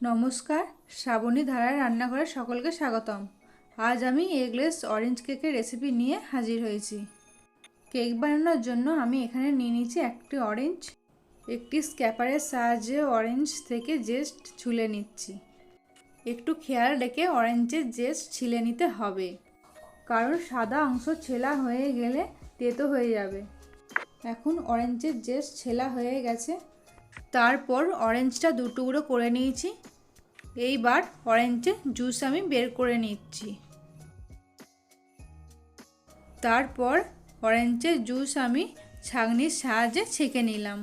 নমস্কার, শ্রাবণী ধারার রান্নাঘরে সকলকে স্বাগতম। আজ আমি এগলেস অরেঞ্জ কেকের রেসিপি নিয়ে হাজির হয়েছি। কেক বানানোর জন্য আমি এখানে নিয়ে নিয়েছি একটি অরেঞ্জ, একটি স্ক্যাপারের সাহায্যে অরেঞ্জ থেকে জেস্ট ছুলে নিচ্ছি। একটু খেয়াল রেখে অরেঞ্জের জেস্ট ছিলে নিতে হবে। কারণ সাদা অংশ ছেলা হয়ে গেলে তেতো হয়ে যাবে। এখন অরেঞ্জের জেস্ট ছেলা হয়ে গেছে। তারপর অরেঞ্জটা দু টুকরো করে নিয়েছি। এইবার অরেঞ্জের জুস আমি বের করে নিচ্ছি। তারপর অরেঞ্জের জুস আমি ছাঁকনির সাহায্যে ছেঁকে নিলাম।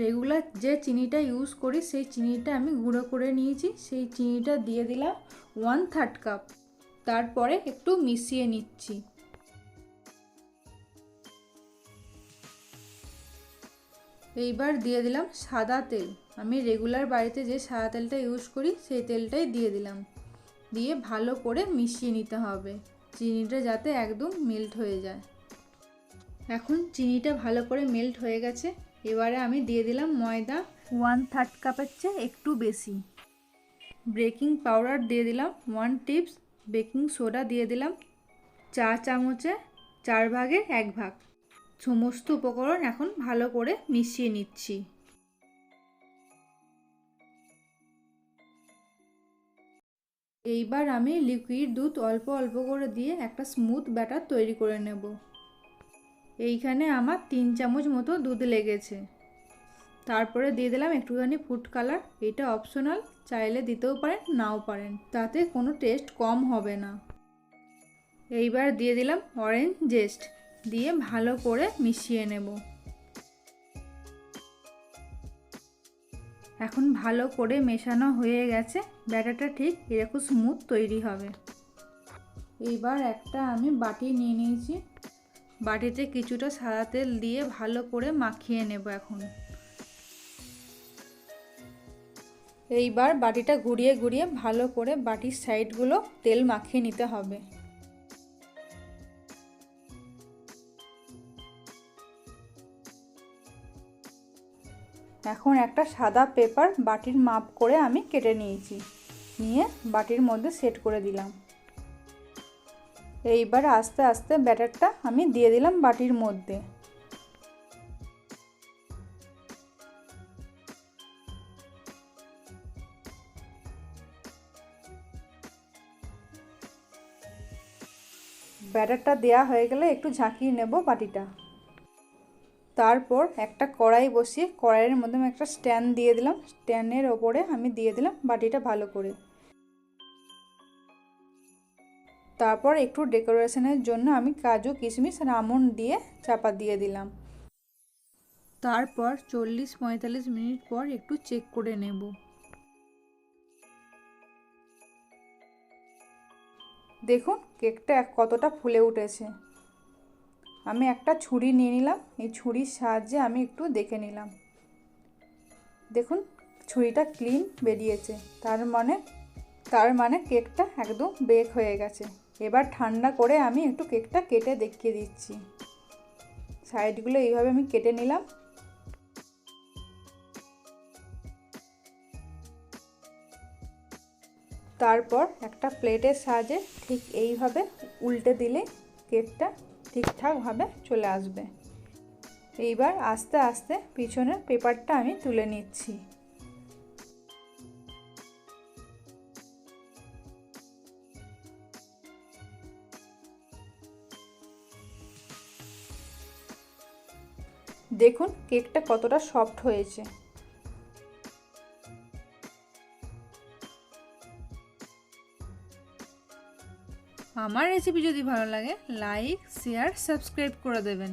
রেগুলার যে চিনিটা ইউজ করি, সেই চিনিটা আমি গুঁড়ো করে নিয়েছি। সেই চিনিটা দিয়ে দিলাম ওয়ান থার্ড কাপ তারপরে একটু মিশিয়ে নিচ্ছি। এইবার দিয়ে দিলাম সাদা তেল। আমি রেগুলার বাড়িতে যে সাদা তেলটা ইউজ করি, সেই তেলটাই দিয়ে দিলাম। দিয়ে ভালো করে মিশিয়ে নিতে হবে। চিনিটা যাতে একদম মেল্ট হয়ে যায়। এখন চিনিটা ভালো করে মেল্ট হয়ে গেছে। এবারে আমি দিয়ে দিলাম ময়দা ওয়ান থার্ড কাপের চেয়ে একটু বেশি। বেকিং পাউডার দিয়ে দিলাম ওয়ান টিপস বেকিং সোডা দিয়ে দিলাম চা চামচে, চার ভাগের এক ভাগ। সমস্ত উপকরণ এখন ভালো করে মিশিয়ে নিচ্ছি। এইবার আমি লিকুইড দুধ অল্প অল্প করে দিয়ে একটা স্মুথ ব্যাটার তৈরি করে নেব। এইখানে আমার তিন চামচ মতো দুধ লেগেছে। তারপরে দিয়ে দিলাম একটুখানি ফুড কালার। এটা অপশনাল, চাইলে দিতেও পারেন, নাও পারেন। তাতে কোনো টেস্ট কম হবে না। এইবার দিয়ে দিলাম অরেঞ্জ জেস্ট। দিয়ে ভালো করে মিশিয়ে নেব। এখন ভালো করে মেশানো হয়ে গেছে, ব্যাটারটা ঠিক এরকম স্মুথ তৈরি হবে। এইবার একটা আমি বাটি নিয়ে নিয়েছি। বাটিতে কিছুটা সাদা তেল দিয়ে ভালো করে মাখিয়ে নেব এখন। এইবার বাটিটা ঘুরিয়ে ঘুরিয়ে ভালো করে বাটির সাইডগুলো তেল মাখিয়ে নিতে হবে। এখন একটা সাদা পেপার বাটির মাপ করে আমি কেটে নিয়েছি। নিয়ে বাটির মধ্যে সেট করে দিলাম। এইবার আস্তে আস্তে ব্যাটারটা আমি দিয়ে দিলাম বাটির মধ্যে। ব্যাটারটা দেয়া হয়ে গেলে একটু ঝাঁকিয়ে নেব বাটিটা। তারপর একটা কড়াই বসিয়ে, কড়াইয়ের মধ্যে একটা স্ট্যান্ড দিয়ে দিলাম। স্ট্যান্ডের ওপরে আমি দিয়ে দিলাম বাটিটা ভালো করে। তারপর একটু ডেকোরেশনের জন্য আমি কাজু, কিশমিশ আর আমন্ড দিয়ে চাপা দিয়ে দিলাম। তারপর চল্লিশ, পঁয়তাল্লিশ মিনিট পর একটু চেক করে নেব। দেখুন, কেকটা কতটা ফুলে উঠেছে। আমি একটা ছুরি নিয়ে নিলাম। এই ছুরির সাহায্যে আমি একটু দেখে নিলাম। দেখুন, ছুরিটা ক্লিন বেরিয়েছে। তার মানে তার মানে কেকটা একদম বেক হয়ে গেছে। এবার ঠান্ডা করে আমি একটু কেকটা কেটে দেখিয়ে দিচ্ছি। সাইডগুলো এইভাবে আমি কেটে নিলাম। তারপর একটা প্লেটের সাহায্যে ঠিক এইভাবে উল্টে দিলে কেকটা ঠিকঠাকভাবে চলে আসবে। এইবার আস্তে আস্তে পিছনের পেপারটা আমি তুলে নিচ্ছি। দেখুন, কেকটা কতটা সফট হয়েছে। আমার রেসিপি যদি ভালো লাগে লাইক শেয়ার সাবস্ক্রাইব করে দেবেন।